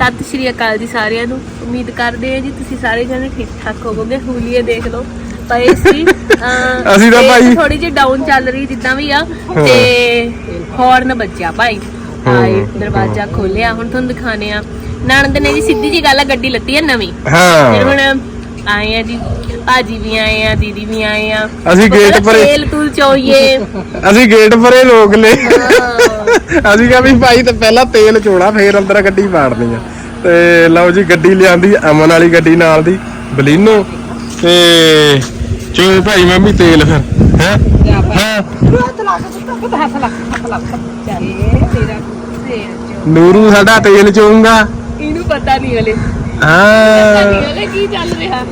ਸਤਿ ਸ਼੍ਰੀ ਅਕਾਲ ਜੀ ਸਾਰਿਆਂ ਨੂੰ। ਉਮੀਦ ਕਰਦੇ ਹਾਂ ਜੀ ਤੁਸੀਂ ਸਾਰੇ ਜਣੇ ਠੀਕ ਠਾਕ ਹੋਵੋਗੇ। ਹੂਲੀਏ ਦੇਖ ਲਓ। ਪਏ ਸੀ ਅਸੀਂ ਤਾਂ ਭਾਈ- ਥੋੜੀ ਜਿਹੀ ਡਾਊਨ ਚੱਲ ਰਹੀ ਜਿੱਦਾਂ ਵੀ ਆ। ਤੇ ਹੌਰਨ ਵੱਜਿਆ ਭਾਈ। ਆਏ ਦਰਵਾਜ਼ਾ ਖੋਲਿਆ ਹੁਣ ਤੁਹਾਨੂੰ ਦਿਖਾਣੇ ਆ ਨਣਦ ਨੇ ਜੀ ਸਿੱਧੀ ਜੀ ਗੱਲ ਆ ਗੱਡੀ ਲੱਤੀ ਆ ਨਵੀਂ। ਫਿਰ ਹਾਂ ਹੁਣ ਆਏ ਆ ਜੀ। ਭਾਜੀ ਵੀ ਆਏ ਆ ਦੀਦੀ ਵੀ ਆਏ ਆ। ਅਸੀਂ ਕਹਿੰਦਾ ਪਰੇ- ਤੇਲ ਤੂਲ ਚੋਈਏ। ਅਸੀਂ ਗੇਟ ਪਰੇ ਰੋਕ ਲਏ। ਅਸੀਂ ਕਿਹਾ ਵੀ ਭਾਈ ਤਾਂ ਪਹਿਲਾਂ ਤੇਲ ਚੋਣਾ ਫੇਰ ਅੰਦਰ ਗੱਡੀ ਮਾਰਨੀ ਆ। ਤੇ ਲਓ ਜੀ ਗੱਡੀ ਲਿਆਂਦੀ ਅਮਨ ਵਾਲੀ ਗੱਡੀ ਨਾਲ ਦੀ ਬਲੀਨੋ। ਤੇ ਚੋ ਭਾਈ ਮੈਂ ਵੀ ਤੇਲ ਫਿਰ ਹੈ? ਹਾਂ। ਨੂਰੂ ਸਾਡਾ ਤੇਲ ਚੋਊਗਾ। ਇਹਨੂੰ ਪਤਾ ਨਹੀਂ ਹਲੇ। ਹਾਂ। ਨਹੀਂ ਹਲੇ ਕੀ ਚੱਲ ਰਿਹਾ।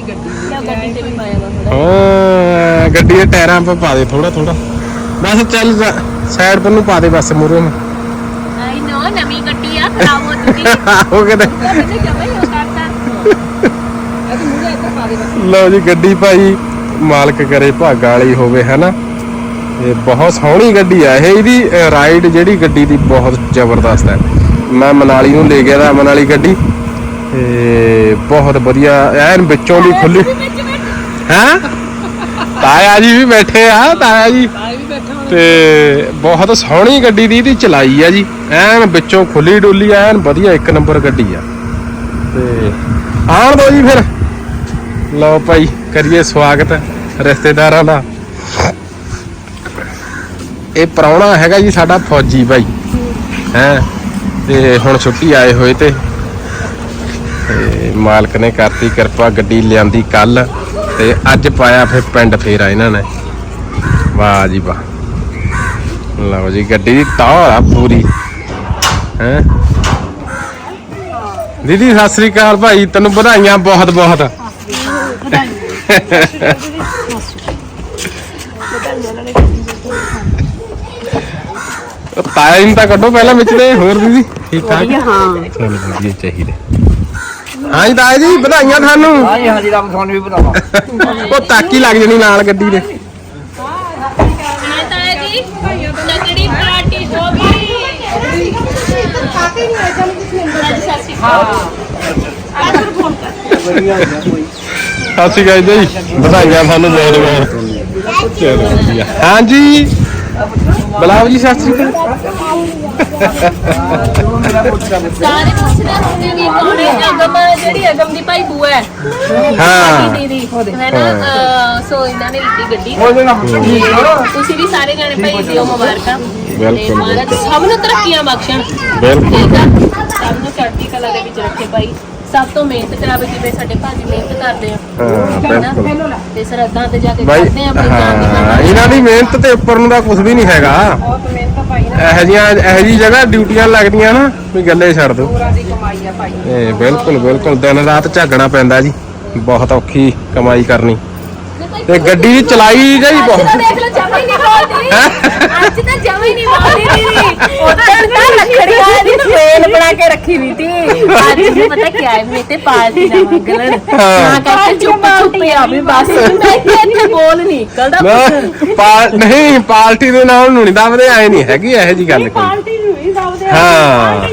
ਕਿਆ ਗੱਡੀ ਤੇ ਵੀ ਪਾਇਆ ਵਾ ਥੋੜਾ ਹਾਂ ਗੱਡੀ ਦੇ ਟਾਇਰਾਂ 'ਤੇ ਪਾ ਦੇ ਥੋੜਾ ਥੋੜਾ ਬਸ ਚੱਲ ਸਾਈਡ ਪਰ ਨੂੰ ਪਾ ਦੇ ਬਸ ਮੂਰੇ ਨੂੰ ਆਈ ਨੋ ਨਵੀਂ ਗੱਡੀ ਆ ਖਰਾਬ ਹੋ ਚੁੱਕੀ। ਹੀ ਉਹ ਕਰਤਾ? ਲਓ ਜੀ ਗੱਡੀ ਭਾਈ ਮਾਲਕ ਕਰੇ ਭਾਗਾ ਵਾਲੀ ਹੋਵੇ ਹੈਨਾ? ਇਹ ਬਹੁਤ ਸੋਹਣੀ ਗੱਡੀ ਆ। ਇਹ ਇਹਦੀ ਰਾਈਡ ਜਿਹੜੀ ਗੱਡੀ ਦੀ ਬਹੁਤ ਜ਼ਬਰਦਸਤ ਹੈ। ਮੈਂ ਮਨਾਲੀ ਨੂੰ ਲੈ ਗਿਆ ਦਾ ਮਨਾਲੀ ਗੱਡੀ। ਤੇ ਬਹੁਤ ਵਧੀਆ ਐਨ ਵਿੱਚੋਂ ਦੀ ਖੁੱਲੀ ਹੈਂ? ਤਾਇਆ ਜੀ ਵੀ ਬੈਠੇ ਆ ਤਾਇਆ ਜੀ। ਤੇ ਬਹੁਤ ਸੋਹਣੀ ਗੱਡੀ ਦੀ ਇਹਦੀ ਚਲਾਈ ਆ ਜੀ। ਐਨ ਵਿੱਚੋਂ ਖੁੱਲੀ ਡੁੱਲੀ ਐਨ ਵਧੀਆ ਇੱਕ ਨੰਬਰ ਗੱਡੀ ਆ। ਤੇ ਆਣ ਦੋ ਜੀ ਫਿਰ। ਲਓ ਭਾਈ ਕਰੀਏ ਸਵਾਗਤ ਰਿਸ਼ਤੇਦਾਰਾਂ ਦਾ। ਇਹ ਪ੍ਰਾਹੁਣਾ ਹੈਗਾ ਜੀ ਸਾਡਾ ਫੌਜੀ ਭਾਈ ਹੈ ਤੇ ਹੁਣ ਛੁੱਟੀ ਆਏ ਹੋਏ ਤੇ। ਤੇ ਮਾਲਕ ਨੇ ਕਰਤੀ ਕਿਰਪਾ ਗੱਡੀ ਲਿਆਂਦੀ ਕੱਲ ਤੇ ਅੱਜ ਪਾਇਆ ਫਿਰ ਪਿੰਡ ਫੇਰਾ ਇਹਨਾਂ ਨੇ। ਵਾਹ ਜੀ ਵਾਹ। ਲਓ ਜੀ ਗੱਡੀ ਦੀ ਟੌਰ ਆ ਪੂਰੀ। ਹੈ? ਦੀਦੀ ਸਤਿ ਸ੍ਰੀ ਅਕਾਲ ਭਾਈ ਤੈਨੂੰ ਵਧਾਈਆਂ ਬਹੁਤ ਬਹੁਤ ਨੂੰ ਤਾਂ ਕੱਢੋ ਪਹਿਲਾਂ ਵਿੱਚ ਦੇ ਹੋਰ ਦੀਦੀ ਠੀਕ ਠਾਕ? ਹਾਂ। ਚਲੋ ਵਧੀਆ ਚਾਹੀਦੇ। ਹਾਂ ਜੀ ਤਾਇਆ ਜੀ ਵਧਾਈਆਂ ਤੁਹਾਨੂੰ। ਹਾਂਜੀ ਹਾਂਜੀ ਰਾਮ ਤੁਹਾਨੂੰ ਵੀ ਬਤਾਵਾ ਉਹ ਤਾਕੀ ਲੱਗ ਜਣੀ ਨਾਲ ਗੱਡੀ ਦੇ ਜੀ ਹੋ ਸਤਿ ਸ਼੍ਰੀ ਅਕਾਲ ਜੀ। ਵਧਾਈਆਂ ਤੁਹਾਨੂੰ ਬਹੁਤ ਬਹੁਤ ਚਲੋ ਵਧੀਆ। ਹਾਂ ਜੀ ਬਲਾਵ ਜੀ ਸਤਿ ਸ਼੍ਰੀ ਅਕਾਲ। ਸਾਰੇ ਪੁੱਛਦੇ ਹੁੰਦੇ ਵੀ ਕੌਣ ਹੈ ਅਗਮ ਜਿਹੜੀ ਅਗਮ ਦੀ ਭਾਈ ਬੂਆ ਹੈ। ਹਾਂ। ਦੀਦੀ। ਹੈ ਨਾ? ਅਹ, ਸੋ ਇਹਨਾਂ ਨੇ ਲਿੱਤੀ ਗੱਡੀ। ਤੁਸੀਂ ਵੀ ਸਾਰੇ ਜਾਣੇ ਭਾਈ ਦਿਓ ਮੁਬਾਰਕਾਂ। ਤੇ ਬਿਲਕੁਲ, ਮਹਾਰਾਜ ਸਭ ਨੂੰ ਤਰੱਕੀਆਂ ਬਖਸ਼ਣ। ਬਿਲਕੁਲ। ਠੀਕ ਆ? ਸਭ ਨੂੰ ਚੜ੍ਹਦੀ ਕਲਾ ਦੇ ਵਿੱਚ ਰੱਖੇ ਭਾਈ। ਸਭ ਤੋਂ ਮਿਹਨਤ ਕਰਾਵੇ ਜਿਵੇਂ ਸਾਡੇ ਭਾਜੀ ਮਿਹਨਤ ਕਰਦੇ ਆ। ਹਾਂ ਹੈਨਾ? ਬਿਲਕੁਲ। ਤੇ ਸਰਹੱਦਾਂ ਤੇ ਜਾ ਕੇ ਬਾਈ ਕਰਦੇ ਆ ਆਪਣੀ ਜਾਨ ਦੀ ਹਾਂ ਮਾਂ ਇਹਨਾਂ ਦੀ ਮਿਹਨਤ ਤੇ ਉੱਪਰ ਨੂੰ ਤਾਂ ਕੁਝ ਵੀ ਨਹੀਂ ਹੈਗਾ। ਇਹੋ ਜੀਆਂ ਇਹੋ ਜੀ ਜਗ੍ਹਾ ਡਿਊਟੀਆਂ ਲੱਗਦੀਆਂ ਨਾ ਵੀ ਗੱਲੇ ਛੱਡ ਦੋ ਇਹ ਬਿਲਕੁਲ ਬਿਲਕੁਲ। ਦਿਨ ਰਾਤ ਝਾਗਣਾ ਪੈਂਦਾ ਜੀ। ਬਹੁਤ ਔਖੀ ਕਮਾਈ ਕਰਨੀ। ਤੇ ਗੱਡੀ ਦੀ ਚਲਾਈ ਅੱਜ ਤਾਂ ਬਹੁਤ। ਦੇਖ ਲਓ ਜਮਾ ਹੀ ਨਹੀਂ ਬੋਲਦੀ। ਅੱਜ ਤਾਂ ਜਮਾ ਹੀ ਨਹੀਂ ਬੋਲਦੀ ਦੀਦੀ ਉਦੋਂ ਤਾਂ ਲੱਕੜੀਆਂ ਦੀ ਫੇਲ ਬਣਾ ਕੇ ਰੱਖੀ ਵੀ ਤੀ। ਅੱਜ ਨੂੰ ਪਤਾ ਕੀ ਹੈ ਮੇਰੇ ਤੇ ਪਾਲਟੀ ਨਾ ਮੰਗਲਣ ਨਾ ਕਰਕੇ ਚੁੱਪ ਚੁੱਪ ਆ ਵੀ ਬਸ। ਮੈਂ ਇੱਥੇ ਬੋਲ ਨਹੀਂ ਨਿਕਲਦਾ ਨਾ, ਪਾ- ਨਹੀਂ ਪਾਰਟੀ ਦੇ ਨਾਲ ਨੂੰ ਨਹੀਂ ਦੱਬਦੇ ਆਏ ਨਹੀਂ ਹੈਗੀ ਇਹੋ ਜੀ ਗੱਲ ਕੋਈ। ਪਾਲਟੀ ਨੂੰ ਹੀ। ਹਾਂ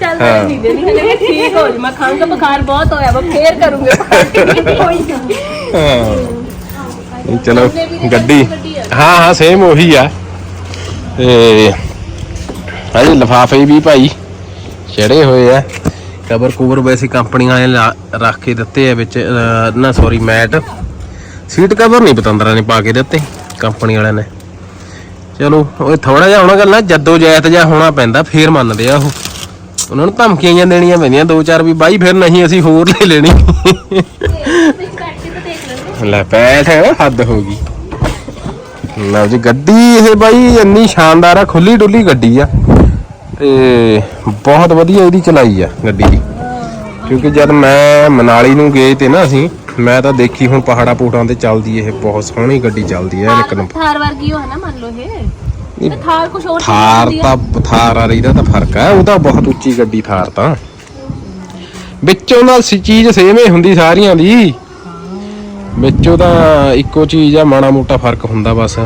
ਚੱਲ ਹਾਂ। ਨਹੀਂ ਦੇ ਨਹੀਂ ਹਲੇ ਮੈਂ ਠੀਕ ਹੋ ਜਾ ਮੈਂ ਖੰਗ ਬੁਖਾਰ ਬਹੁਤ ਹੋਇਆ ਵਾ ਫੇਰ ਕਰੂੰਗੇ ਪਾਲਟੀ। ਕੋਈ ਹਾਂ। ਨਹੀਂ, ਚਲੋ ਗੱਡੀ। ਹਾਂ ਹਾਂ ਸੇਮ ਉਹੀ ਆ। ਤੇ ਹਾਂਜੀ ਲਫਾਫੇ ਵੀ ਭਾਈ ਚੜੇ ਹੋਏ ਆ। ਕਵਰ ਕੂਵਰ ਵੈਸੇ ਕੰਪਨੀਆਂ ਨੇ ਰੱਖ ਕੇ ਦਿੱਤੇ ਆ ਵਿੱਚ ਨਾ ਸੌਰੀ ਮੈਟ। ਸੀਟ ਕਵਰ ਨਹੀਂ ਪਤੰਦਰਾਂ ਨੇ ਪਾ ਕੇ ਦਿੱਤੇ ਕੰਪਨੀ ਵਾਲਿਆਂ ਨੇ। ਚਲੋ ਉਹ ਥੋੜਾ ਜਿਹਾ ਹੋਣਾ ਗੱਲਾਂ ਜੱਦੋ ਜੈਤ ਜਿਹਾ ਹੋਣਾ ਪੈਂਦਾ ਫੇਰ ਮੰਨਦੇ ਆ ਉਹ। ਉਹਨਾਂ ਨੂੰ ਧਮਕੀਆਂ ਦੇਣੀਆਂ ਪੈਂਦੀਆਂ ਦੋ ਚਾਰ ਵੀ ਬਾਈ ਫਿਰ ਨਹੀਂ ਅਸੀਂ ਹੋਰ ਲੈ ਲੈਣੀ। ਲੈ ਬੈਠ ਹੱਦ ਹੋ ਗਈ। ਲਓ ਜੀ ਗੱਡੀ ਇਹ ਬਾਈ ਇੰਨੀ ਸ਼ਾਨਦਾਰ ਆ ਖੁੱਲੀ ਡੁੱਲੀ ਗੱਡੀ ਆ। ਤੇ ਬਹੁਤ ਵਧੀਆ ਇਹਦੀ ਚਲਾਈ ਆ ਗੱਡੀ ਦੀ। ਕਿਉਂਕਿ ਜਦ ਮੈਂ ਮਨਾਲੀ ਨੂੰ ਗਏ ਤੇ ਨਾ ਅਸੀਂ ਮੈਂ ਤਾਂ ਦੇਖੀ ਹੁਣ ਪਹਾੜਾ ਪੂਟਾਂ ਤੇ ਚੱਲਦੀ ਇਹ ਬਹੁਤ ਸੋਹਣੀ ਗੱਡੀ ਚੱਲਦੀ ਹੈ ਇੱਕ ਨੰਬਰ। ਥਾਰ ਵਰਗੀ ਹੋ ਨਾ ਮੰਨ ਲਓ ਇਹ। ਥਾਰ ਕੁਝ ਹੋਰ ਥਾਰ ਆ। ਤਾਂ ਥਾਰ ਆ ਇਹਦਾ ਤਾਂ ਫ਼ਰਕ ਹੈ ਉਹ ਤਾਂ ਬਹੁਤ ਉੱਚੀ ਗੱਡੀ ਥਾਰ ਤਾਂ। ਵਿੱਚੋਂ ਦਾ ਸੀ ਚੀਜ਼ ਸੇਮ ਹੀ ਹੁੰਦੀ ਸਾਰੀਆਂ ਦੀ। ਵਿੱਚੋਂ ਤਾਂ ਇੱਕੋ ਚੀਜ਼ ਆ ਮਾੜਾ ਮੋਟਾ ਫ਼ਰਕ ਹੁੰਦਾ ਬਸ।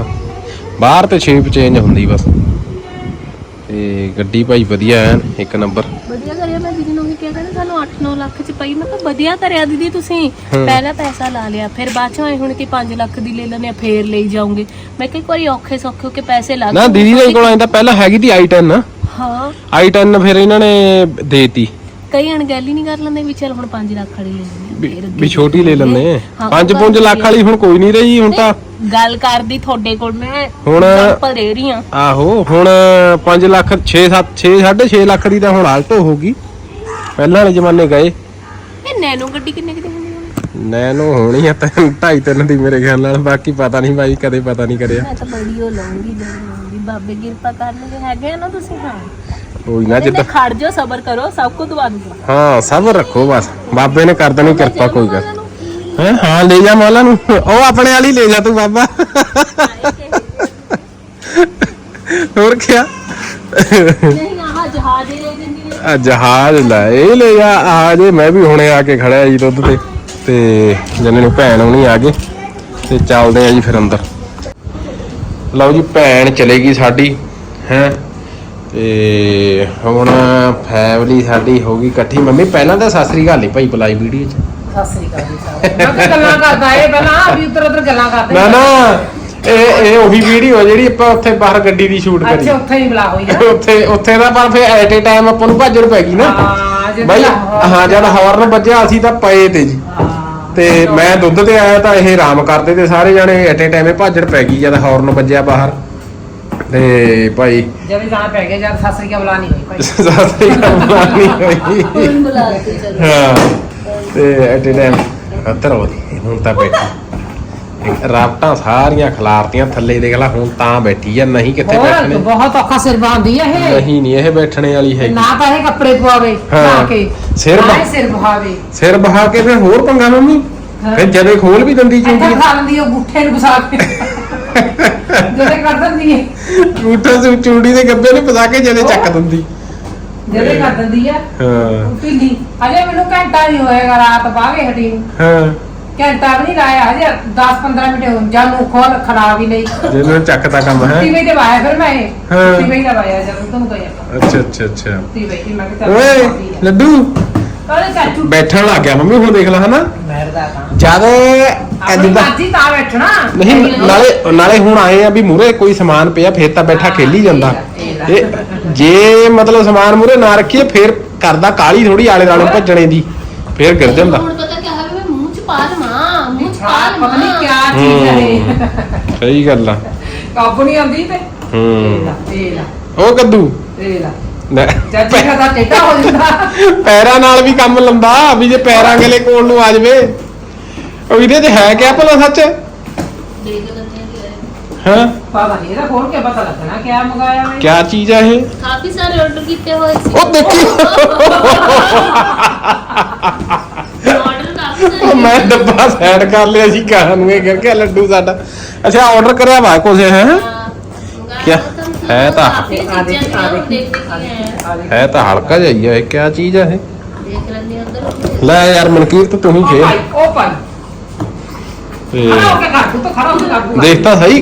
ਬਾਹਰ ਤੇ ਸ਼ੇਪ ਚੇਂਜ ਹੁੰਦੀ ਬਸ। ਤੇ ਗੱਡੀ ਭਾਈ ਵਧੀਆ ਐਨ ਇੱਕ ਨੰਬਰ। ਵਧੀਆ ਕਰਿਆ ਮੈਂ ਦੀਦੀ ਨੂੰ ਵੀ ਕਿਹਾ ਕਹਿੰਦਾ ਸਾਨੂੰ 8-9 ਲੱਖ ਚ ਪਈ। ਮੈਂ ਕਿਹਾ ਵਧੀਆ ਕਰਿਆ ਦੀਦੀ ਤੁਸੀਂ। ਪਹਿਲਾਂ ਪੈਸਾ ਲਾ ਲਿਆ ਫਿਰ ਬਾਅਦ ਚੋਂ ਆਏ ਹੁਣ ਕਿ 5 ਲੱਖ ਦੀ ਲੈ ਲੈਣੇ ਫੇਰ ਲਈ ਜਾਓਗੇ। ਮੈਂ ਕਿਹਾ ਵਾਰੀ ਔਖੇ ਸੌਖੇ ਕੇ ਪੈਸੇ ਲਾ ਨਾ। ਦੀਦੀ ਦੇ ਕੋਲ ਆਇੰਦਾ ਪਹਿਲਾਂ ਹੈਗੀ ਤੀ i10 ਹਾਂ। i10 ਫਿਰ ਇਹਨਾਂ ਨੇ ਦੇਤੀ। ਕਈ ਅਣਗਹਿਲੀ ਨਹੀਂ ਕਰ ਲੈਂਦੇ ਵੀ ਚਲ ਹੁਣ 5 ਲੱਖ ਲੈ ਵੀ ਛੋਟੀ ਲੈ ਲੈਂਦੇ ਹਾਂ, 5-5 ਲੱਖ ਵਾਲੀ ਹੁਣ ਕੋਈ ਨਹੀਂ ਰਹੀ ਹੁਣ ਤਾਂ ਗੱਲ ਕਰਦੀ ਤੁਹਾਡੇ ਕੋਲ ਮੈਂ। ਹੁਣ ਐਗਜ਼ਾਮਪਲ ਦੇ ਰਹੀ। ਆ ਆਹੋ ਹੁਣ 5 ਲੱਖ 6 7 6 6.5 ਲੱਖ ਦੀ ਤਾਂ ਹੁਣ ਆਲਟੋ ਹੋਊਗੀ ਪਹਿਲਾਂ ਵਾਲੇ ਜ਼ਮਾਨੇ ਗਏ। ਇਹ ਨੈਨੋ ਗੱਡੀ ਕਿੰਨੇ ਕਿਤੇ ਹੁੰਦੀ ਹੋਣੀ ਨੈਨੋ ਹੋਣੀ ਆ ਤਿੰਨ ਢਾਈ ਤਿੰਨ ਦੀ ਮੇਰੇ ਖਿਆਲ ਨਾਲ ਬਾਕੀ ਪਤਾ ਨਹੀਂ ਬਾਈ ਕਦੇ ਪਤਾ ਨਹੀਂ ਕਰਿਆ। ਮੈਂ ਤਾਂ ਬੜੀ ਉਹ ਲਊਂਗੀ ਬਾਬੇ ਕਿਰਪਾ ਕਰਨਗੇ ਹੈਗੇ ਆ ਨਾ ਤੁਸੀਂ ਹਾਂ ਕੋਈ ਨਾ ਜਿੱਦਾਂ ਖੜ ਜਾਓ ਸਬਰ ਕਰੋ ਸਭ ਕੁਝ ਦਵਾ ਦੂੰਗਾ ਹਾਂ ਸਬਰ ਰੱਖੋ ਬਸ। ਬਾਬੇ ਨੇ ਕਰ ਦੇਣੀ ਕਿਰਪਾ ਕੋਈ ਗੱਲ। ਹੈਂ? ਹਾਂ ਲੈ ਜਾ ਮੌਲਾ ਨੂੰ। ਉਹ ਆਪਣੇ ਵਾਲੀ ਲੈ ਜਾ ਤੂੰ ਬਾਬਾ। ਹੋਰ ਕੀ ਨਹੀਂ ਆਹ ਜਹਾਜ਼ ਹੀ ਲੈ ਜਾਂਦੀ ਨੇ ਆ ਜਹਾਜ਼ ਲੈ ਇਹ ਲੈ ਜਾ। ਆ ਜੇ ਮੈਂ ਵੀ ਹੁਣੇ ਆ ਕੇ ਖੜਿਆ ਜੀ ਦੁੱਧ ਤੇ। ਤੇ ਜੰਨੇ ਨੂੰ ਭੈਣ ਹੁਣੀ ਆ ਗਏ ਤੇ ਚੱਲਦੇ ਆ ਜੀ ਫਿਰ ਅੰਦਰ। ਲਓ ਜੀ ਭੈਣ ਚਲੇਗੀ ਸਾਡੀ। ਹੈ? ਤੇ ਹੁਣ ਫੈਮਿਲੀ ਸਾਡੀ ਹੋ ਗਈ ਇਕੱਠੀ। ਮੰਮੀ ਪਹਿਲਾਂ ਤਾਂ ਸਤਿ ਸ੍ਰੀ ਅਕਾਲ ਨਹੀਂ ਭਾਈ ਬੁਲਾਈ ਵੀਡੀਓ 'ਚ। ਸਤਿ ਸ੍ਰੀ ਅਕਾਲ ਜੀ ਨੂੰ। ਮੈਂ ਤਾਂ ਗੱਲਾਂ ਕਰਦਾ ਇਹ ਪਹਿਲਾਂ ਵੀ ਉੱਤਰ ਉੱਤਰ ਗੱਲਾਂ ਕਰਦੇ ਨਾ ਨਾ ਇਹ ਇਹ ਉਹੀ ਵੀਡੀਓ ਜਿਹੜੀ ਆਪਾਂ ਉੱਥੇ ਬਾਹਰ ਗੱਡੀ ਦੀ ਸ਼ੂਟ ਕਰੀ। ਅੱਛਾ ਉੱਥੇ ਹੀ ਬੁਲਾ ਹੋਈ ਆ। ਉੱਥੇ ਉੱਥੇ ਦਾ ਪਰ ਫਿਰ ਐਟ ਏ ਟਾਈਮ ਆਪਾਂ ਨੂੰ ਭੱਜਣ ਪੈ ਗਈ ਨਾ। ਹਾਂ ਜਦੋਂ ਬਾਈ ਹਾਂ ਜਦ ਹਾਰਨ ਵੱਜਿਆ ਅਸੀਂ ਤਾਂ ਪਏ ਤੇ ਜੀ। ਹਾਂ ਤੇ ਮੈਂ ਦੁੱਧ ਤੇ ਆਇਆ ਤਾਂ ਇਹ ਆਰਾਮ ਕਰਦੇ ਤੇ ਸਾਰੇ ਜਣੇ ਐਟ ਏ ਟਾਈਮ ਭੱਜਣ ਪੈ ਗਈ ਜਦ ਹਾਰਨ ਵੱਜਿਆ ਬਾਹਰ। ਤੇ ਭਾਈ ਜਦੋਂ ਜਾਣਾ ਪੈ ਗਿਆ ਜਦ ਸਤਿ ਸ੍ਰੀ ਅਕਾਲ ਬੁਲਾ ਨਹੀਂ ਹੋਈ ਭਾਈ। ਸਾਸਰੀ ਨਹੀਂ ਹੋਈ। ਹੁਣ ਬੁਲਾ ਕੇ ਚਲੋ। ਹਾਂ ਤੇ ਐਟ ਏ ਟਾਈਮ ਅੰਦਰ ਹੋ ਹੁਣ ਤਾਂ ਬੈਠੀ। ਰਾਪਟਾਂ ਸਾਰੀਆਂ ਖਲਾਰਤੀਆਂ ਥੱਲੇ ਦੇਖ ਲੈ ਹੁਣ ਤਾਂ ਬੈਠੀ ਆ ਨਹੀਂ ਕਿੱਥੇ ਹੋਰ ਬੈਠਣੇ। ਬਹੁਤ ਔਖਾ ਸਿਰ ਬਾਂਦੀ ਆ ਇਹ। ਨਹੀਂ ਨਹੀਂ ਇਹ ਬੈਠਣੇ ਵਾਲੀ ਹੈ ਨਾ ਤਾਂ ਇਹ ਕੱਪੜੇ ਪਵਾਵੇ ਹਾਂ। ਲਾ ਕੇ ਸਿਰ ਨਾ ਬਾ- ਸਿਰ ਬਹਾਵੇ। ਸਿਰ ਬਹਾ ਕੇ ਫਿਰ ਹੋਰ ਪੰਗਾ ਮੰਮੀ? ਫਿਰ ਜਦੇ ਖੋਲ ਵੀ ਦਿੰਦੀ ਇੱਥੇ ਖਾ ਲੈਂਦੀ ਉਹ ਗੁੱਠੇ ਨੂੰ ਘੁਸਾ ਕੇ। ਜਦੋਂ ਕਰ ਦਿੰਦੀ ਹੈ ਝੂਠਾ ਸੁ ਚੂੜੀ ਦੇ ਗੱਬੇ ਨੂੰ ਫਸਾ ਕੇ ਜਦੇ ਚੱਕ ਦਿੰਦੀ। ਜਦੋਂ ਕਰ ਦਿੰਦੀ ਆ ਹਾਂ। ਢਿੱਲੀ। ਅਜੇ ਮੈਨੂੰ ਘੰਟਾ ਨਹੀਂ ਹੋਏਗਾ ਰਾਤ ਬਾਗੇ ਹਟੀ ਨੂੰ। ਹਾਂ। ਘੰਟਾ ਵੀ ਨਹੀਂ ਲਾਇਆ ਹਜੇ 10-15 ਮਿੰਟ ਹੋ ਜਾਂ ਨੂੰ ਖੋਲ ਖੜਾ ਵੀ ਨਹੀਂ ਜਿਹਨੂੰ ਚੱਕਦਾ ਕੰਮ ਹੈ। ਟੀਵੀ ਤੇ ਵਾਇਆ ਫਿਰ ਮੈਂ ਹਾਂ। ਟੀਵੀ ਤੇ ਵਾਇਆ ਜਦੋਂ ਤੁਹਾਨੂੰ ਕਹਿਆ ਅੱਛਾ ਅੱਛਾ ਅੱਛਾ। ਟੀਵੀ ਤੇ ਮੈਂ ਕਿਹਾ ਓਏ ਲੱਡੂ। ਉਹਦੇ ਚਾਚੂ ਬੈਠਣ ਲੱਗ ਗਿਆ ਮੰਮੀ ਹੁਣ ਦੇਖ ਲੈ ਹਨਾ? ਮਰਦਾ ਤਾਂ ਜਦ ਆਪਣੀ ਜਿੱਦਾਂ ਮਰਜ਼ੀ ਤਾਂ ਬੈਠਣਾ। ਨਹੀਂ ਨਾਲੇ ਨਾਲੇ ਹੁਣ ਆਏ ਆ ਵੀ ਮੂਰੇ ਕੋਈ ਸਮਾਨ ਪਿਆ ਫੇਰ ਤਾਂ ਬੈਠਾ ਖੇਲੀ ਜਾਂਦਾ। ਇਹ ਜੇ ਮਤਲਬ ਸਮਾਨ ਮੂਰੇ ਨਾ ਰੱਖੀਏ ਫੇਰ ਕਰਦਾ ਕਾਲੀ ਥੋੜੀ ਆਲੇ ਦਾਲੇ ਭੱਜਣੇ ਦੀ ਫੇਰ ਗਿਰ ਜਾਂਦਾ। ਹੁਣ ਪਤਾ ਕਿਆ ਹੈ ਮੈਂ ਮੂੰਹ ਚ ਪਾ ਲਵਾਂ ਮੂੰਹ ਚ ਪਾ ਹਾਂ, ਪਤਾ ਨਹੀਂ ਲਵਾਂ ਕਿਆ ਚੀਜ਼ ਹੈ ਇਹ। ਸਹੀ ਗੱਲ ਆ। ਕਾਬੂ ਨਹੀਂ ਆਉਂਦੀ ਤੇ? ਹੂੰ। ਇਹ ਲਾ। ਉਹ ਕੱਦੂ? ਇਹ ਲਾ। ਲੈ, ਚਾਚੀ ਦਾ ਤਾਂ ਟੇਢਾ ਹੋ ਜਾਂਦਾ। ਪੈਰਾਂ ਨਾਲ ਵੀ ਕੰਮ ਲੰਦਾ ਵੀ ਜੇ ਪੈਰਾਂ ਗਲੇ ਕੋਲ ਨੂੰ ਆ ਜਾਵੇ। ਉਹ ਇਹਦੇ ਤੇ ਹੈ ਕਿਆ ਭਲਾ ਸੱਚ? ਦੇਖ ਲੈਂਦੇ ਆ ਹਾਂ? ਪਤਾ ਨਹੀਂ ਇਹਦਾ ਖੋਲ ਕੇ ਪਤਾ ਲੱਗਣਾ ਕਿਆ ਮੰਗਾਇਆ ਮੈਂ ਕਿਆ ਚੀਜ਼ ਆ ਇਹ? ਕਾਫੀ ਸਾਰੇ ਆਰਡਰ ਕੀਤੇ ਹੋਏ ਸੀ। ਉਹ ਦੇਖੀ। ਆਰਡਰ ਕਾਫੀ ਉਹ ਸਾਰੇ ਮੈਂ ਡੱਬਾ ਸਾਈਡ ਕਰ ਲਿਆ ਸੀ ਕਹਾਂ ਨੂੰ ਇਹ ਗਿਰ ਗਿਆ ਲੱਡੂ ਸਾਡਾ। ਅੱਛਾ ਆਰਡਰ ਕਰਿਆ ਵਾ ਹੈ? ਹਾਂ, ਕਿਆ? ਹੈ ਤਾਂ। ਕਾਫੀ ਚੀਜ਼ਾਂ ਨੇ ਉਹ ਦੇਖ ਕੇ ਆਏ ਹੈ। ਤਾਂ ਹਲਕਾ ਹੈ ਕਿਆ ਚੀਜ਼ ਆ ਇਹ? ਦੇਖ ਲੈਂਦੇ ਅੰਦਰ। ਲੈ ਯਾਰ ਮਨਕੀਰਤ ਤੂੰ ਹੀ ਭਾਈ ਉਹ ਭਾਈ। ਤੇ ਖੜਾ ਹੋ ਕੇ ਕਰ ਤੂੰ ਤਾਂ ਖੜਾ ਹੋ ਕੇ ਕਰ ਦੇਖ ਤਾਂ ਸਹੀ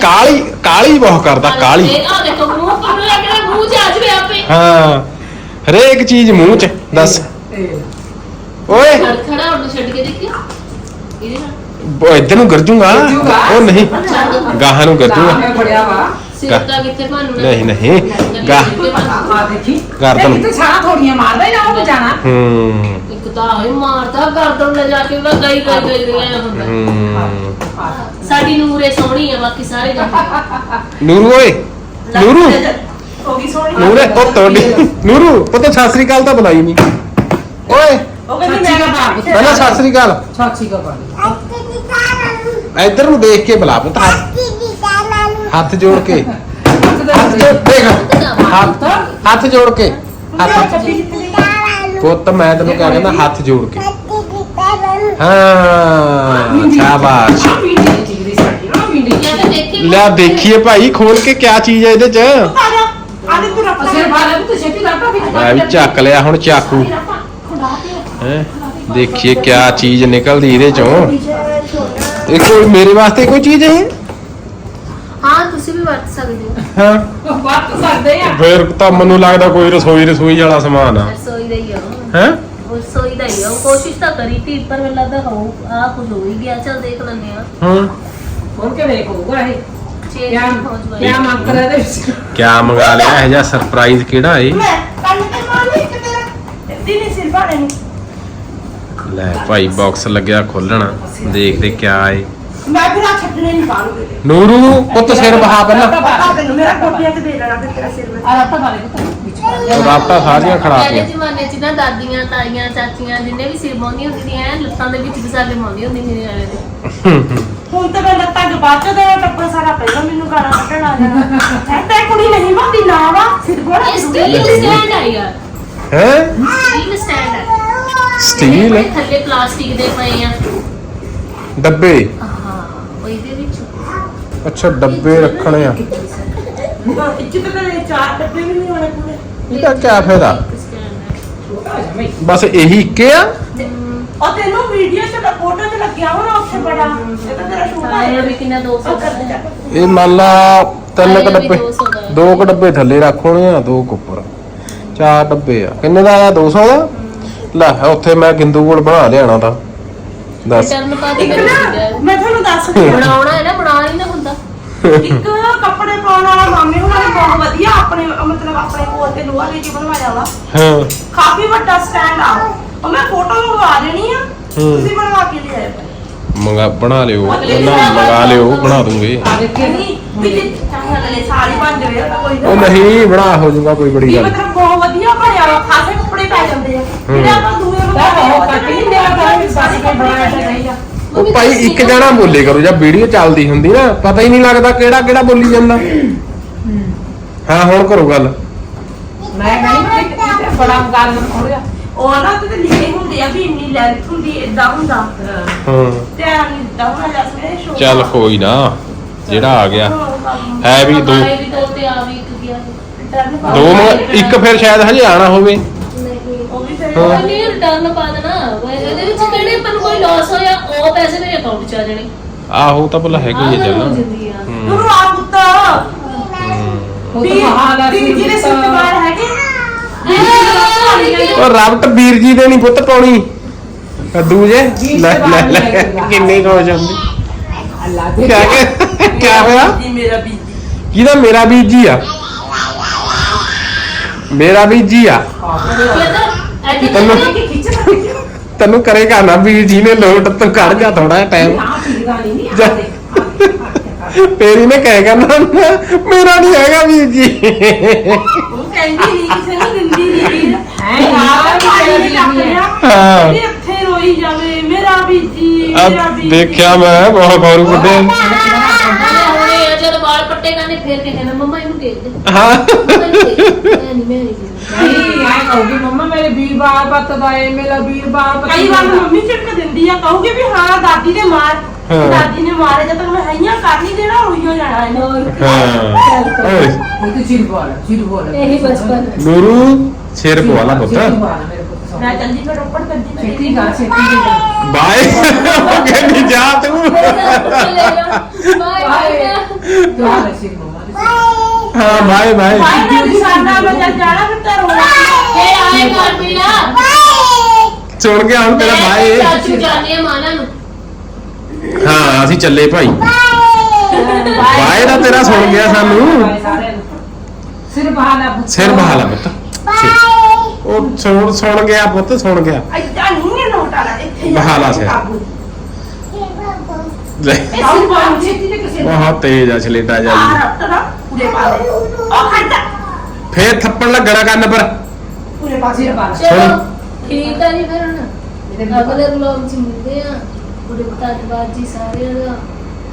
ਕਾਲੀ ਕਾਲੀ ਬਹੁਤ ਕਰਦਾ ਕਾਲੀ। ਆ ਦੇਖੋ ਮੂੰਹ ਕਿੰਨਾ ਲੱਗਣਾ ਮੂੰਹ ਚ ਆ ਜਵੇ ਆਪੇ। ਹਾਂ ਹਰੇਕ ਚੀਜ਼ ਮੂੰਹ ਚ ਦੱਸ। ਓਏ। ਖੜ ਉਹਨੂੰ ਛੱਡ ਕੇ ਦੇਖੀ। ਇਹਦੇ ਨਾਲ। ਉਹ ਇੱਧਰ ਨੂੰ ਗਰਜੂਗਾ। ਉਹ ਨਹੀਂ। ਗਾਹਾਂ ਨੂੰ ਗਰਜੂਗਾ ਮੈਂ ਫੜਿਆ ਵਾ। ਸਿਰ ਦਾ ਕਿੱਥੇ ਭਾਨੂੰ ਨਹੀਂ ਨਹੀਂ। ਗਾ ਆ ਦੇਖੀ ਗਰਦਨ। ਇਹ ਕਿਤੇ ਛਾਣਾ ਥੋੜੀਆਂ ਮਾਰਦਾ ਹੀ ਨਾ ਉਹ ਜਾਣਾ। ਹੂੰ। ਇੱਕ ਤਾਂ ਇਹ ਮਾਰਦਾ ਗਰਦਨ ਲੈ ਜਾ ਕੇ ਮੈਂ ਗਈ ਗਈ ਗਈ ਗਈ ਹੁੰਦਾ। ਹੂੰ। ਸਾਡੀ ਨੂਰੇ ਸੋਹਣੀ ਆ ਬਾਕੀ ਸਾਰੇ ਗੰਦੇ ਨੂਰੂ ਓਏ ਨੂਰੂ। ਉਹ ਵੀ ਸੋਹਣੀ ਨੂਰੇ ਉਹ ਤੁਹਾਡੀ ਨੂਰੂ ਉਹ ਤਾਂ ਸਤਿ ਸ੍ਰੀ ਅਕਾਲ ਤਾਂ ਬੁਲਾਈ ਨਹੀਂ ਓਏ। ਉਹ ਕਹਿੰਦੀ ਮੈਂ ਕਿਹਾ ਬਾਪ ਪਹਿਲਾਂ ਸਤਿ ਸ੍ਰੀ ਅਕਾਲ। ਸਾਖੀ ਕਾ ਪਾਣੀ ਇੱਧਰ ਨੂੰ ਦੇਖ ਕੇ ਬੁਲਾ ਪੁੱਤ। ਹੱਥ ਜੋੜ ਕੇ। ਹੱਥ ਜੋੜ ਦੇਖ। ਹੱਥ ਹੱਥ ਜੋੜ ਕੇ। ਹੱਥ ਪੁੱਤ, ਮੈਂ ਤੈਨੂੰ ਕਿਹਾ ਕਹਿੰਦਾ, ਹੱਥ ਜੋੜ ਕੇ। ਹਾਂ, ਸ਼ਾਬਾਸ਼। ਲੈ, ਦੇਖੀਏ ਭਾਈ, ਖੋਲ ਕੇ ਕਿਆ ਚੀਜ਼ ਹੈ ਇਹਦੇ ਚ। ਸਿਰ ਵੀ ਚੱਕ ਲਿਆ ਹੁਣ ਚਾਕੂ। ਹੈ, ਦੇਖੀਏ ਕਿਆ ਚੀਜ਼ ਨਿਕਲਦੀ ਇਹਦੇ ਚੋਂ। ਇਹ ਕੋਈ ਮੇਰੇ ਵਾਸਤੇ ਕੋਈ ਚੀਜ਼ ਹੈ ਹਾਂ? ਸਕਦੇ ਆ। ਫਿਰ ਤਾਂ ਮੈਨੂੰ ਲੱਗਦਾ ਕੋਈ ਰਸੋਈ ਰਸੋਈ ਵਾਲਾ ਸਮਾਨ ਆ। ਰਸੋਈ ਦਾ ਹੀ ਆ। ਉਹ। ਹੈ? ਉਹ ਰਸੋਈ ਦਾ ਹੀ ਆ। ਉਹ ਕੋਸ਼ਿਸ਼ ਤਾਂ ਕਰੀ ਤੀ ਪਰ ਮੈਨੂੰ ਲੱਗਦਾ ਹੋ ਆ ਕੁਝ ਹੋ ਹੀ ਗਿਆ। ਚਲ ਦੇਖ ਲੈਂਦੇ ਆ। ਹਾਂ। ਹੁਣ ਕਿਵੇਂ ਹੋਊਗਾ ਇਹ? ਚੇਂਜ ਕਿਆ ਹੋ ਕਿਆ ਮੰਗ ਕਰੇ ਇਹਦੇ ਵਿੱਚ? ਕਿਆ ਮੰਗਾ ਲਿਆ ਇਹ ਜਿਹਾ ਸਰਪ੍ਰਾਈਜ਼ ਕਿਹੜਾ ਏ? ਮੈਂ ਕੰਨ ਤੇ ਮਾਰਨੀ ਇੱਕ ਤੇਰਾ। ਇੱਦੀ ਨਹੀਂ ਸਿਰ ਭਾਣੇ ਨੂੰ। ਲੈ ਭਾਈ ਬਾਕਸ ਲੱਗਿਆ ਖੋਲਣਾ ਦੇਖਦੇ ਕਿਆ ਏ। ਮੈਂ ਫਿਰ ਆ ਛੱਡਣੇ ਨਹੀਂ ਪਾਉਂਗੀ ਨੂਰੂ ਪੁੱਤ ਸਿਰ ਬਹਾ ਪਹਿਲਾਂ। ਪਤਾ ਤੈਨੂੰ ਮੇਰਾ ਕੋਟੀਆਂ ਤੇ ਦੇ ਲੈਣਾ ਫਿਰ ਤੇਰਾ ਸਿਰ ਮੈਂ ਆ ਰੱਟਾ ਬਾਰੇ ਵਿੱਚ। ਰਾਪਟਾ ਸਾਰੀਆਂ ਪਹਿਲੇ ਖੜਾਤੀਆਂ ਜ਼ਮਾਨੇ 'ਚ ਨਾ ਦਾਦੀਆਂ ਤਾਈਆਂ ਚਾਚੀਆਂ ਜਿੰਨੇ ਵੀ ਸਿਰ ਪਾਉਂਦੀਆਂ ਹੁੰਦੀਆਂ ਸੀ ਐਨ ਲੱਤਾਂ ਦੇ ਵਿੱਚ ਵਿਸਾਲੇ ਪਾਉਂਦੀ ਹੁੰਦੀ ਸੀ ਨਿਆਣੇ ਦੇ। ਹੁਣ ਤਾਂ ਮੈਂ ਲੱਤਾਂ ਗਵਾ ਕੇ ਦੇ ਟੱਪਰ ਸਾਰਾ ਪਹਿਲਾਂ ਮੈਨੂੰ ਗਾਣਾ ਕੱਢਣ ਆ ਜਾਣਾ। ਹੈ ਤੇ ਕੁੜੀ ਨਹੀਂ ਮੰਦੀ ਨਾ ਵਾ ਸਿਰ ਬੋੜਾ ਇਹ ਸਟੀਲ ਸਟੈਂਡ ਆ ਯਾਰ। ਹੈ? ਸਟੀਲ ਸਟੈਂਡ ਆ। ਸਟੀਲ ਇਹਦੇ ਥੱਲੇ ਪਲਾਸਟਿਕ ਦੇ ਪਏ ਆ। ਡੱਬੇ? ਉਹ ਇਹਦੇ ਵਿੱਚ ਅੱਛਾ ਡੱਬੇ ਰੱਖਣੇ ਆ। ਇੱਜ਼ਤ ਤੇ ਚਾਰ ਡੱਬੇ ਵੀ ਨਹੀਂ ਹੋਣੇ ਪੂਰੇ। ਇਹਦਾ ਕਿਆ ਫਾਇਦਾ ਆ। ਬਸ ਇਹੀ ਇੱਕੇ ਆ? ਉਹ ਤੈਨੂੰ ਵੀਡੀਓ 'ਚ ਤਾਂ ਫੋਟੋ 'ਚ ਲੱਗਿਆ ਹੋਣਾ ਉੱਥੇ ਬੜਾ। ਇਹ ਤਾਂ ਤੇਰਾ ਸ਼ੂਟ ਆਇਆ ਆਇਆ ਵੀ ਕਿੰਨਾ 200 ਉਹ ਦਾ ਹੈ। ਇਹ ਮੰਨ ਲਾ ਤਿੰਨ ਕ ਡੱਬੇ 200 ਦਾ ਹੈ। ਕ ਡੱਬੇ ਥੱਲੇ ਰੱਖ ਹੋਣੇ ਆ ਦੋ ਕੁ ਉੱਪਰ। ਚਾਰ ਡੱਬੇ ਆ। ਕਿੰਨੇ ਦਾ ਆਇਆ 200 ਦਾ? ਲੈ ਉੱਥੇ ਮੈਂ ਗਿੰਦੂ ਕੋਲ ਬਣਾ ਲਿਆਣਾ ਤਾਂ। ਦੱਸ। ਰਿਟਰਨ ਪਾ ਦੇ ਇੱਕ ਨਾ। ਮੈਂ ਤੁਹਾਨੂੰ ਦੱਸਦੀ ਹਾਂ ਬਣਾਉਣਾ ਹੈ ਨਾ ਬਣਾ ਨਹੀਂ ਨਾ ਹੁੰਦਾ। ਇੱਕ ਕੱਪੜੇ ਪਾਉਣ ਵਾਲਾ ਮਾਮੇ ਹੁਣਾਂ ਨੇ ਬਹੁਤ ਵਧੀਆ ਆਪਣੇ ਮਤਲਬ ਆਪਣੇ ਕੋਲ ਤੇ ਲੋਹਾ ਲੈ ਕੇ ਬਣਵਾਇਆ ਵਾ। ਹਾਂ। ਕਾਫੀ ਵੱਡਾ ਸਟੈਂਡ ਆ। ਉਹ ਮੈਂ ਫੋਟੋ ਮੰਗਵਾ ਦੇਣੀ ਆ ਤੁਸੀਂ ਬਣਵਾ ਕੇ ਲਿਆਏ ਮੰਗਾ ਬਣਾ ਲਿਓ। ਉਹਨਾਂ ਮੰਗਾ ਲਿਓ ਬਣਾ ਦੂੰਗੇ। ਉਹ ਨਹੀਂ ਬਣਾ ਹੋ ਜਾਊਗਾ ਕੋਈ ਬੜੀ ਗੱਲ। ਮਤਲਬ ਬਹੁਤ ਵਧੀਆ ਬਣਿਆ ਵਾ ਖਾਸੇ ਕੱਪੜੇ ਪੈ ਜਾਂਦੇ ਆ। ਜਿਹੜੇ ਆਪਾਂ ਦੂਏ ਤਾਂ ਮੰਗਵਾਏ ਉਹ ਕੱਟ ਨਹੀਂ ਦਿਆ ਕਰਾਂ ਵੀ ਸਾਡੀ ਕੋਈ ਬਣਾਇਆ ਤਾਂ ਨਹੀਂ ਆ ਉਹ ਭਾਈ ਇੱਕ ਜਣਾ ਬੋਲੇ ਕਰੋ ਜਾਂ ਵੀਡੀਓ ਚੱਲਦੀ ਹੁੰਦੀ ਨਾ ਪਤਾ ਹੀ ਨਹੀਂ ਲੱਗਦਾ ਕਿਹੜਾ ਕਿਹੜਾ ਬੋਲੀ ਜਾਂਦਾ। ਹਾਂ। ਹੁਣ ਕਰੋ ਗੱਲ। ਮੈਂ ਕਹਿੰਦੀ ਕਿ ਕਿਤੇ ਬੜਾ ਗੱਲ ਹੋ ਰਿਹਾ। ਉਹ ਨਾ ਤੇ ਲਿਖੇ ਹੁੰਦੇ ਆ ਵੀ ਇੰਨੀ ਲੈਂਥ ਹੁੰਦੀ ਇਦਾਂ ਹੁੰਦਾ। ਹਾਂ। ਧਿਆਨ ਨਹੀਂ ਦਿੱਤਾ ਹੋਣਾ ਜਸਮੀਨ ਸ਼ੋ ਚੱਲ ਕੋਈ ਨਾ ਜਿਹੜਾ ਆ ਗਿਆ। ਹੈ ਵੀ ਦੋ ਦੋ ਤੇ ਆ ਵੀ ਇੱਕ ਗਿਆ। ਦੋ ਮ- ਇੱਕ ਫਿਰ ਸ਼ਾਇਦ ਹਜੇ ਆਣਾ ਹੋਵੇ। ਹਾਂ। ਨਹੀਂ ਰਿਟਰਨ ਪਾ ਦੇਣਾ। ਉਹ ਇਹਦੇ ਵਿੱਚ ਕਿਹੜੇ ਪਰ ਕੋਈ ਲਾਸ ਹੋਇਆ ਉਹ ਪੈਸੇ ਮੇਰੇ ਅਕਾਊਂਟ 'ਚ ਆ ਜਾਣੇ। ਆਹੋ ਤਾਂ ਭਲਾ ਹੈਗੀ ਹੀ ਆਹ ਗੱਲ ਹੋ ਚੱਲ ਜਾਂਦੀ ਆ। ਹੂੰ। ਗੁਰੂ ਆ ਪੁੱਤ। ਉਹ ਵੀ ਤਾਂ ਵੀ ਜਿਹੜੇ ਸੁੱਤਵਾਰ ਹੈਗੇ ਉਹ ਰਬਟ ਵੀਰ ਜੀ ਦੇ ਨਹੀਂ ਪੁੱਤ ਪਾਉਣੀ। ਕੱਦੂ ਜੇ। ਲੈ ਲੈ ਲੈ। ਕਿੰਨੀ ਖੁਸ਼ ਹੁੰਦੀ ਅੱਲਾ ਦੇ ਕਿਆ ਕਿਆ ਹੋਇਆ? ਜੀ ਮੇਰਾ ਬੀਜੀ ਕਿਹਦਾ ਮੇਰਾ ਬੀਜੀ ਆ? ਮੇਰਾ ਬੀਜੀ ਆ। ਤੈਨੂੰ ਤੈਨੂੰ ਕਰੇਗਾ ਨਾ ਵੀਰ ਜੀ ਨੇ ਲੋਟ ਤੂੰ ਕਰ ਜਾ ਥੋੜਾ ਟਾਈਮ ਜਾ। ਤੇਰੀ ਨੇ ਕਹੇਗਾ ਨਾ ਮੇਰਾ ਨਹੀਂ ਹੈਗਾ ਵੀਰ ਜੀ ਉਹ ਕਹਿੰਦੀ ਨਹੀਂ ਕਿਸੇ ਨੂੰ ਦਿੰਦੀ ਨਹੀਂ ਵੀਰ ਹੈ ਆਹ ਯਾਰ ਪਾਣੀ ਵੀ ਹੈ ਇੱਥੇ ਰੋਈ ਜਾਵੇ ਮੇਰਾ ਮੇਰਾ ਬੀਜੀ ਦੇਖਿਆ ਮੈਂ ਬਹੁਤ ਖੌਰੂ ਕੱਢੇ ਹੁਣੇ ਆ ਜਦ ਵਾਲ ਪੱਟੇ ਕਰਨੇ ਫੇਰ ਕੇ ਕਹਿੰਦਾ ਮੰਮਾ ਇਹਨੂੰ ਦੇ ਦੇ ਹਾਂ ਮੈਂ ਨਹੀਂ ਮੈਂ ਨਹੀਂ ਕਹੂਗੀ ਮੰਮਾ ਮੇਰੇ ਵੀਰ ਬਾਲ ਪੱਤਦਾ ਏ ਮੇਰਾ ਵੀਰ ਬਾਲ ਪੱਤਦਾ ਕਈ ਵਾਰ ਮੰਮੀ ਝਟਕ ਦਿੰਦੀ ਆ ਕਹੂਗੀ ਵੀ ਹਾਂ ਦਾਦੀ ਦੇ ਮਾਰ ਹਾਂ। ਦਾਦੀ ਨੇ ਮਾਰੇ ਜਦ ਤੱਕ ਮੈਂ ਹਈਆਂ ਕਰ ਨਹੀਂ ਦੇਣਾ ਰੋਈਓ ਜਾਣਾ ਇਹਨੇ ਹਾਂ। ਓਏ। ਉਹ ਤੂੰ ਚਿਰ ਬੋਲ ਚਿਰ ਬੋਲ ਇਹੀ ਬਚਪਨ ਨੂਰੂ ਸਿਰ ਪਵਾਲਾ ਪੁੱਤ। ਮੈਂ ਚੱਲੀ ਫਿਰ ਰੋਪੜ ਕੱਢੀ ਛੇਤੀ ਗਾ ਛੇਤੀ ਗਾ ਬਾਏ। ਉਹ ਕਹਿੰਦੀ ਜਾ ਤੂੰ। Bye bye. ਜਾ ਲੈ ਸਿਰ ਮੰਮਾ ਦੇ ਹਾਂ ਬਾਏ ਬਾਏ। ਭਾਈ ਨੇ ਨਿਸ਼ਾਨਾ ਮੈਂ ਜਦ ਜਾਣਾ ਫਿਰ ਤਾਂ ਰੋਣਾ। ਫੇਰ ਆਏ ਘਰ ਵੀ ਨਾ ਸੁਣ ਗਿਆ ਹੁਣ ਤੇਰਾ ਬਾਏ ਚਾਚੂ ਜਾਣੇ ਆ ਮਾਨਾ ਨੂੰ। ਹਾਂ ਅਸੀਂ ਚੱਲੇ ਭਾਈ। ਬਾਏ ਦਾ ਤੇਰਾ ਸੁਣ ਗਿਆ ਸਾਨੂੰ। ਨੂੰ ਸਿਰ ਬਹਾਲਾ ਪੁੱਤ। ਸਿਰ ਬਹਾਲਾ ਪੁੱਤ। ਸਿਰ। ਉਹ ਸੁਣ ਸੁਣ ਗਿਆ ਪੁੱਤ ਸੁਣ ਗਿਆ। ਐਦਾਂ ਨਹੀਂ ਇਹ ਨੋਟ ਆਲਾ ਇੱਥੇ ਬਹਾਲਾ ਸਿਰ। ਲੈ। ਆਉਂ ਬਾਹਰ ਛੇਤੀ ਤੇ ਕਿਸੇ ਬਹੁਤ ਤੇਜ਼ ਆ ਛਲੇਟਾ ਜਾ ਆ ਜੀ ਰੱਟ ਨਾ ਪੂਰੇ ਪਾ ਦੇ। ਉਹ ਖੜਦਾ ਫੇਰ ਥੱਪੜ ਲੱਗਣਾ ਕੰਨ ਪਰ। ਪੂਰੇ ਪਾ ਸਿਰ ਬਹਾਲਾ ਚਲੋ ਠੀਕ ਆ ਜੀ ਫਿਰ ਹੁਣ। ਅਗਲੇ ਵਲੌਗ ਚ ਮਿਲਦੇ ਆ। ਬੜੇ ਧੰਨਵਾਦ ਜੀ ਸਾਰਿਆਂ ਦਾ।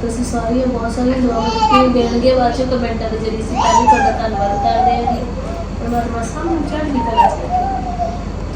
ਤੁਸੀਂ ਸਾਰੀਆਂ ਬਹੁਤ ਸਾਰੀਆਂ ਦੁਆਵਾਂ ਦਿੱਤੀਆਂ ਦੇਣਗੇ ਬਾਅਦ ਚ ਕਮੈਂਟਾਂ ਦੇ ਜਰੀਏ ਅਸੀਂ ਪਹਿਲੇ ਤੁਹਾਡਾ ਧੰਨਵਾਦ ਕਰਦੇ ਹਾਂ ਜੀ। ਪਰਮਾਤਮਾ ਸਭ ਨੂੰ ਚੜ੍ਹਦੀ ਕਲਾ ਚ ਰੱਖੇ।